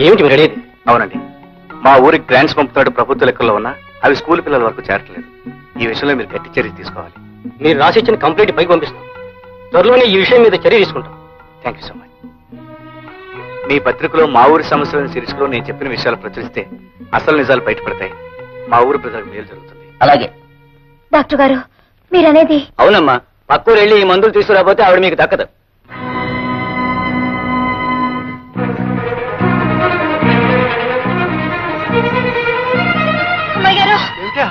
ఏమిటి మీరు అడిగేది అవునండి. మా ఊరికి గ్రాంట్స్ పంపుతాడు ప్రభుత్వ లెక్కల్లో ఉన్నా అవి స్కూల్ పిల్లల వరకు చేరట్లేదు. ఈ విషయంలో మీరు గట్టి చర్య తీసుకోవాలి. మీరు రాసిచ్చిన కంప్లైంట్ పైకి పంపిస్తాం. త్వరలోనే ఈ విషయం మీద చర్య తీసుకుంటాం. థ్యాంక్ యూ సో మచ్ మీ పత్రికలో మా ఊరి సమస్యలను సిరీస్లో నేను చెప్పిన విషయాలు ప్రచురిస్తే అసలు నిజాలు బయటపడతాయి. మా ఊరు ప్రజలకు మేలు జరుగుతుంది. అలాగే. డాక్టర్ గారు మీరనేది అవునమ్మా. పక్కూరు వెళ్ళి ఈ మందులు తీసుకురాకపోతే ఆవిడ మీకు దక్కదు.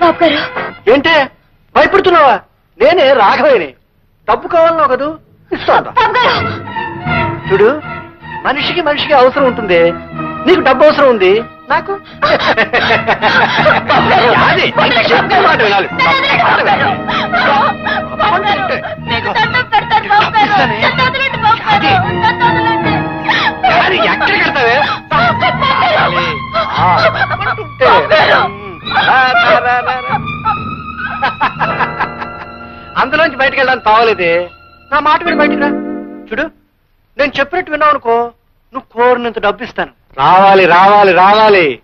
బాబు గారు ఏంటే? భయపడుతున్నావా? నేనే రాఘవేని. డబ్బు కావాలన్నావు కదూ ఇస్తాను బాబు గారు చూడు మనిషికి మనిషికి అవసరం ఉంటుంది. నీకు డబ్బు అవసరం ఉంది. నాకు రా. అందులోంచి బయటకు వెళ్ళడానికి తావలేదే నా మాట విని బయటికి రా చూడు నేను చెప్పినట్టు విన్నావు అనుకో నువ్వు కోరినంత డబ్బు ఇస్తాను రావాలి రావాలి రావాలి.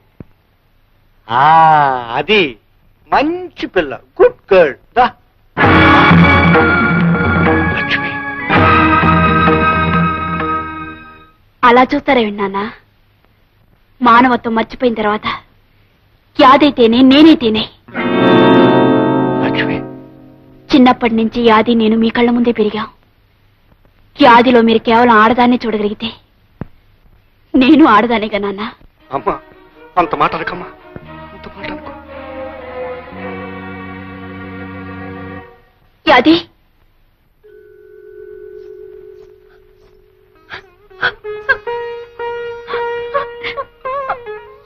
ఆ అది మంచి పిల్ల. గుడ్ గర్ల్ దా. అలా చూస్తారా విన్నానా? మానవత్వం మర్చిపోయిన తర్వాత యాదైతేనే నేనైతేనే. లక్ష్మి. చిన్నప్పటి నుంచి యాది నేను మీ కళ్ళ ముందే పెరిగాం. యాదిలో మీరు కేవలం ఆడదాన్నే చూడగలిగితే నేను ఆడదానేగా నాన్న. అమ్మా అంత మాట అనకమ్మా. అంత మాట అనుకో. యాది?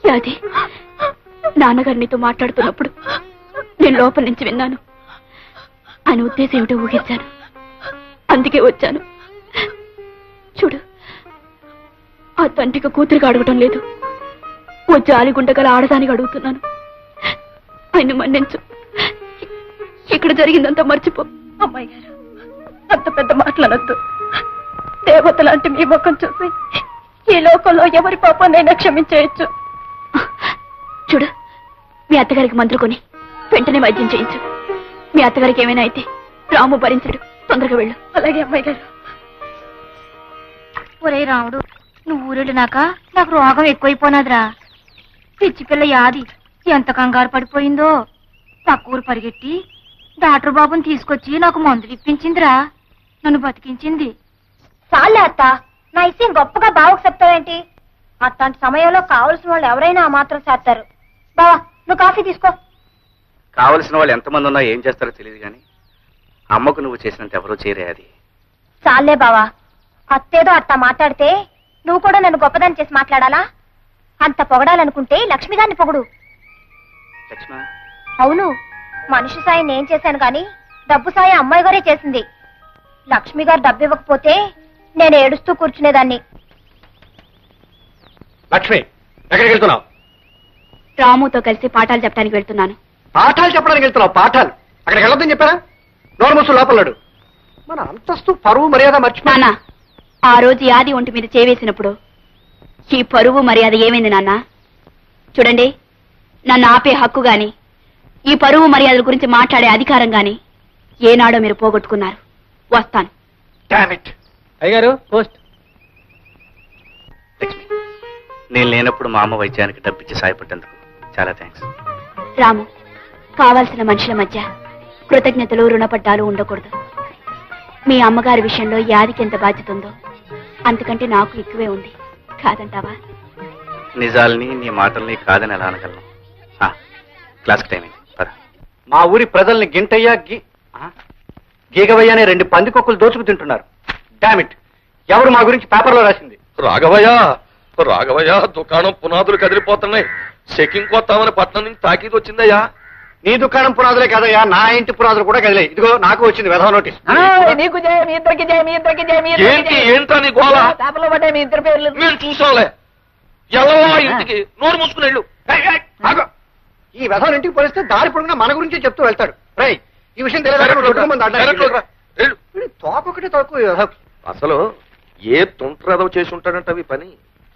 యాది నాన్నగారు నీతో మాట్లాడుతున్నప్పుడు నేను లోపల నుంచి విన్నాను. ఆయన ఉద్దేశం ఏమిటో ఊహించాను. అందుకే వచ్చాను. ఆ తండ్రికి కూతురికి అడగటం లేదు. ఓ జాలిగుండగల ఆడదానికి అడుగుతున్నాను. ఆయన మన్నించు. ఇక్కడ జరిగిందంతా మర్చిపో. అమ్మాయి గారు అంత పెద్ద మాట్లాడద్దు దేవత లాంటి మీ ముఖం చూసి ఈ లోకంలో ఎవరి పాపాన్నైనా క్షమించేయచ్చు. చూడు మీ అత్తగారికి మందులు కొని వెంటనే వైద్యం చేయించు. మీ అత్తగారికి ఏమైనా అయితే రాము భరించడు. తొందరగా వెళ్ళు. అలాగే అమ్మాయి గారు. ఒరే రాముడు నువ్వు ఊరెళ్ళినాక నాకు రోగం ఎక్కువైపోనాదిరా. పిచ్చి పిల్ల యాది ఎంత కంగారు పడిపోయిందో. పక్క ఊరు పరిగెట్టి డాక్టర్ బాబుని తీసుకొచ్చి నాకు మందులు ఇప్పించిందిరా నన్ను బతికించింది. చాలే అత్త నా ఇష్టం గొప్పగా బావకు చెప్తావేంటి? అట్లాంటి సమయంలో కావలసిన వాళ్ళు ఎవరైనా ఆ మాత్రం చేస్తారు. బావా నువ్వు కాఫీ తీసుకో. కావలసిన వాళ్ళు ఎంతమంది ఉన్నా ఏం చేస్తారో తెలియదు కానీ అమ్మకు నువ్వు చేసినంత ఎవరూ చేరే అది. చాలే బావా అత్తేదో అట్టా మాట్లాడితే నువ్వు కూడా నన్ను గొప్పదాన్ని చేసి మాట్లాడాలా? అంత పొగడాలనుకుంటే లక్ష్మి గారిని పొగడు. లక్ష్మ? అవును మనిషి సాయం నేను చేశాను కానీ డబ్బు సాయం అమ్మాయి గారే చేసింది. లక్ష్మి గారు డబ్బు ఇవ్వకపోతే నేను ఏడుస్తూ కూర్చునేదాన్ని. లక్ష్మి ఎక్కడికి వెళ్తున్నావు? రాముతో కలిసి పాఠాలు చెప్పడానికి వెళ్తున్నాను. పాఠాలు చెప్పడానికి వెళ్తున్నావు? పాఠాలు? అక్కడికి వెళ్ళొద్దని చెప్పారా? నోరు మూసు లోపలడు మన అంతస్తు పరువు మర్యాద మర్చిపోయి నాన్న ఆ రోజు యాది ఒంటి మీద చేవేసినప్పుడు ఈ పరువు మర్యాద ఏమైంది నాన్న? చూడండి నన్ను ఆపే హక్కు గాని ఈ పరువు మర్యాదల గురించి మాట్లాడే అధికారం గాని ఏనాడో మీరు పోగొట్టుకున్నారు. వస్తాను. Damn it. అయ్యగారు పోస్ట్. లక్ష్మి నేను లేనప్పుడు మా అమ్మ వైద్యానికి డబ్బిచ్చి సాయపడ్డందుకు. చాలా థ్యాంక్స్ రాము కావాల్సిన మనుషుల మధ్య కృతజ్ఞతలు రుణపడ్డాలు ఉండకూడదు. మీ అమ్మగారి విషయంలో యాదికి ఎంత బాధ్యత ఉందో అంతకంటే నాకు ఎక్కువే ఉంది. కాదంటావా? నిజాల్ని నీ మాటల్ని కాదని ఎలా అనగలను? ఆ, క్లాస్కి టైం అయింది. పద. మా ఊరి ప్రజల్ని గింటయ్య గి ఆ? గీగవయ్య అనే రెండు పందికొక్కులు దోచుకు తింటున్నారు. డామిట్ ఎవరు మా గురించి పేపర్లో రాసింది? రాఘవయ్య రాఘవయ్య దుకాణం పునాదులు కదిలిపోతున్నాయి. చెకింగ్ కొత్తామని పట్నం నుంచి తాకీదు వచ్చిందయ్యా నీ దుకాణం పునాదులే కదయ్యా నా ఇంటి పునాదులు కూడా కదిలే ఇదిగో నాకు వచ్చింది వెధవ నోటీస్. నీకు జయ మీ ఇద్దరికి జయ మీ ఇద్దరికి జయ మీ ఏంటి ఏంటా నీ గోళ పేపర్లో పడ్డాయి మీ ఇద్దరు పేర్లు. నేను చూసాంలే ఎల్లవా ఇంటికి నోరు మూసుకుని వెళ్ళు. ఏయ్, ఏయ్, ఆగు. ఈ వెధవ ఇంటికి పోలిస్తే దారి పొడుగునా మన గురించే చెప్తూ వెళ్తాడు. రై ఈ విషయం డైరెక్ట్ రా. వెళ్ళు. తెలియదు తోకొకటి తోకు ఈ వెధవకి. అసలు ఏ తుంట్రదవ చేసి ఉంటాడంట అవి పని?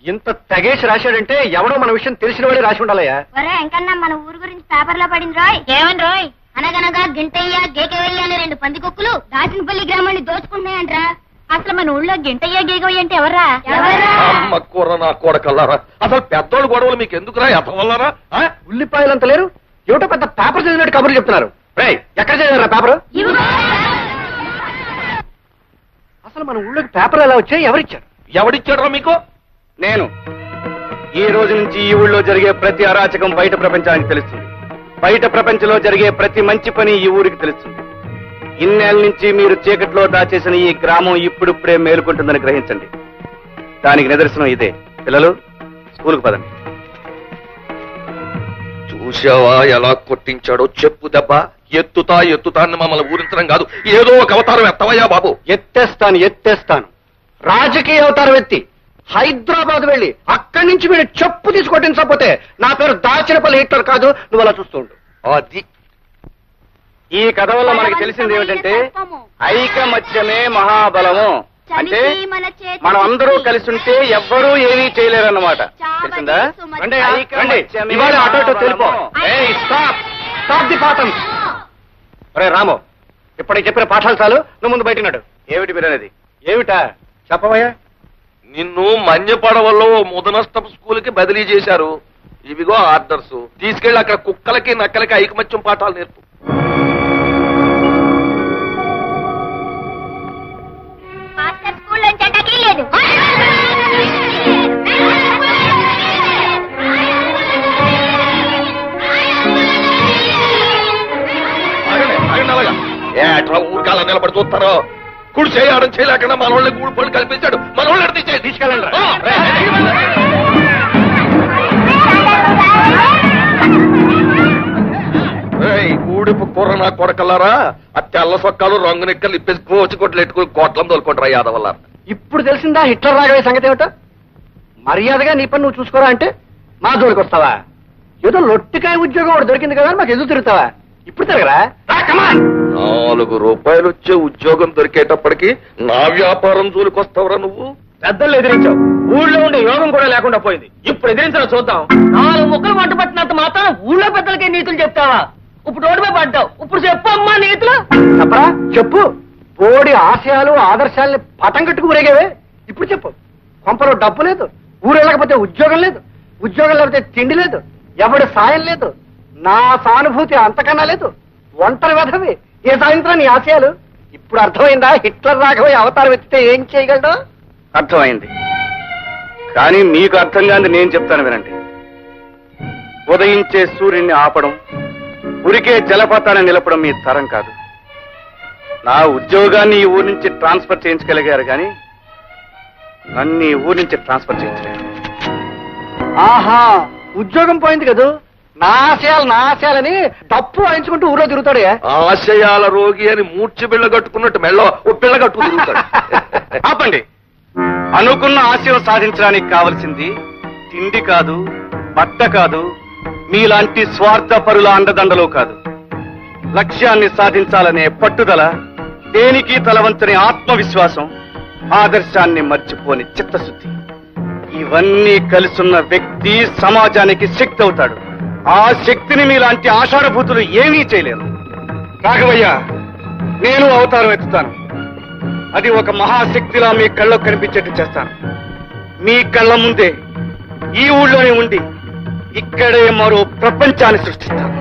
ఇంత తెగేసి రాశాడంటే ఎవడో మన విషయం తెలిసిన వాడే రాసి ఉండాలయ్యా. ఒరే ఎంకన్నా మన ఊరు గురించి పేపర్లో పడింది రాయ్. ఏమని రాయ్? అనగనగా గింటయ్య గేకవయ్య అనే రెండు పందికొక్కులు దాచినపల్లి గ్రామాన్ని దోచుకుంటున్నాయంట్రా. అసలు మన ఊళ్ళో గింటయ్య గేకవయ్య అంటే ఎవర్రా? అమ్మ కూర నా కొడకల్లారా అసలు పెద్దోళ్ళు గొడవలు మీకు ఎందుకురా? ఎత్తవల్లారా ఆ? ఉల్లిపాయలంత లేరు? ఏమిటో పెద్ద పేపర్ చదివినట్టు కబుర్లు చెప్తున్నారు. ఎక్కడ చదివారా పేపర్? అసలు మన ఊళ్ళోకి పేపర్ ఎలా వచ్చాయి? ఎవరిచ్చారు? ఎవడిచ్చాడురా మీకు? నేను. ఈ రోజు నుంచి ఈ ఊళ్ళో జరిగే ప్రతి అరాచకం బయట ప్రపంచానికి తెలుస్తుంది. బయట ప్రపంచంలో జరిగే ప్రతి మంచి పని ఈ ఊరికి తెలుస్తుంది. ఇన్నేళ్ళ నుంచి మీరు చీకట్లో దాచేసిన ఈ గ్రామం ఇప్పుడిప్పుడే మేలుకుంటుందని గ్రహించండి. దానికి నిదర్శనం ఇదే. పిల్లలు స్కూల్కి పదండి. చూసావా ఎలా కొట్టించాడో చెప్పు దెబ్బ. ఎత్తుతా ఎత్తుతా అని మమ్మల్ని ఊరించడం కాదు. ఏదో ఒక అవతారం ఎత్తవయ్యా బాబు. ఎత్తేస్తాను ఎత్తేస్తాను. రాజకీయ అవతారం ఎత్తి. హైదరాబాద్ వెళ్ళి అక్కడి నుంచి మీరు చెప్పు తీసుకొట్టించకపోతే నా పేరు దాచినపల్లి హిట్లర్ కాదు నువ్వు అలా చూస్తూ ఉండు. అది. ఈ కథ వల్ల మనకి తెలిసింది ఏమిటంటే ఐకమత్యమే మహాబలము. అంటే మనం అందరూ కలిసి ఉంటే ఎవ్వరూ ఏమీ చేయలేరన్నమాట. తెలిసిందా? రండి రండి. ఇవాళ అటో ఇటో తెలిపో. ఏయ్ స్టాప్ స్టాప్ ది పాఠం రే రాము. ఇప్పటికి చెప్పిన పాఠాలు చాలు. నువ్వు ముందు బయటినాడు ఏమిటి మీరు అనేది ఏమిటా? చెప్పవయ్యా. నిన్ను మన్యపడవల్లో ముదనష్టపు స్కూల్కి బదిలీ చేశారు. ఇవిగో ఆర్డర్స్. తీసుకెళ్ళి అక్కడ కుక్కలకి నక్కలకి ఐకమత్యం పాఠాలు నేర్పు. ఏ అట్లా ఊరికాల నిలబడి చూస్తారో కుడి చేయడం చేయలేకుండా మన వాళ్ళని గూడు పళ్ళు కల్పించాడు. మన వాళ్ళని తీసేయి తీసుకెళ్ళండి. ఊడిపు కూర నా కొడకల్లారా? ఆ తెల్ల సొక్కాలు రంగు నిక్కలు ఇప్పేసి కోచి కొట్లు ఎట్టుకుని కోట్లం తోలుకుంటారా యాదవల్లారా. ఇప్పుడు తెలిసిందా హిట్లర్ రాగవే సంగతి ఏమిటో? మర్యాదగా నీ పని నువ్వు చూసుకోరా అంటే మా జోలికి వస్తావా? ఏదో లొట్టికాయ ఉద్యోగం ఒకటి దొరికింది కదా మాకు ఎదురు తిరుగుతావా? ఇప్పుడు తిరగరా. నాలుగు రూపాయలు వచ్చే ఉద్యోగం దొరికేటప్పటికి నా వ్యాపారం జోలికొస్తావురా నువ్వు? పెద్దలు ఎదిరించావు. ఊళ్ళో ఉండే యోగం కూడా లేకుండా పోయింది. ఇప్పుడు ఎదిరించడం చూద్దాం. నాలుగు ముక్కలు వంట పట్టినంత మాత్రం ఊళ్ళో పెద్దలకే నీతులు చెప్తావా? ఇప్పుడు రోడ్డు మీద పడ్డావు. ఇప్పుడు చెప్పు అమ్మా నీతులు. చెప్పరా? చెప్పు. బోడి ఆశయాలు ఆదర్శాలని పటం కట్టుకు ఊరేగేవే? ఇప్పుడు చెప్పు. కొంపలో డబ్బు లేదు. ఊరు వెళ్ళకపోతే ఉద్యోగం లేదు. ఉద్యోగం లేకపోతే తిండి లేదు. ఎవడి సాయం లేదు. నా సానుభూతి అంతకన్నా లేదు. ఒంటరి వెధవి. ఏ సాయంత్రం నీ ఆశయాలు? ఇప్పుడు అర్థమైందా? హిట్లర్ రాఘవయ్య అవతారం ఎత్తితే ఏం చేయగలడు? అర్థమైంది. కానీ మీకు అర్థం కాని నేను చెప్తాను వినండి. ఉదయించే సూర్యుడిని ఆపడం ఉరికే జలపాతాన్ని నిలపడం మీ తరం కాదు. నా ఉద్యోగాన్ని ఈ ఊరి నుంచి ట్రాన్స్ఫర్ చేయించగలిగారు కానీ నన్ను ఈ ఊరి నుంచి ట్రాన్స్ఫర్ చేయించలేరు ఆహా ఉద్యోగం పోయింది కదూ? నా ఆశయాలు నా ఆశయాలని తప్పు వాయించుకుంటూ ఊరో తిరుగుతాడే ఆశయాల రోగి అని మూర్చి బిళ్ళ కట్టుకున్నట్టు మెళ్ళ ఓ పిల్ల కట్టుకు తిరుగుతాడు. ఆపండి. అనుకున్న ఆశయం సాధించడానికి కావలసింది తిండి కాదు బట్ట కాదు మీలాంటి స్వార్థ పరుల అండదండలు కాదు. లక్ష్యాన్ని సాధించాలనే పట్టుదల దేనికి తలవంచని ఆత్మవిశ్వాసం ఆదర్శాన్ని మర్చిపోని చిత్తశుద్ధి. ఇవన్నీ కలిసున్న వ్యక్తి సమాజానికి శక్తి అవుతాడు. ఆ శక్తిని మీలాంటి ఆషాఢభూతులు ఏమీ చేయలేరు. రాఘవయ్య నేను అవతారం ఎత్తుతాను. అది ఒక మహాశక్తిలా మీ కళ్ళకు కనిపించేట్టు చేస్తాను. మీ కళ్ళ ముందే ఈ ఊళ్ళోనే ఉండి ఇక్కడే మరో ప్రపంచాన్ని సృష్టిస్తాను.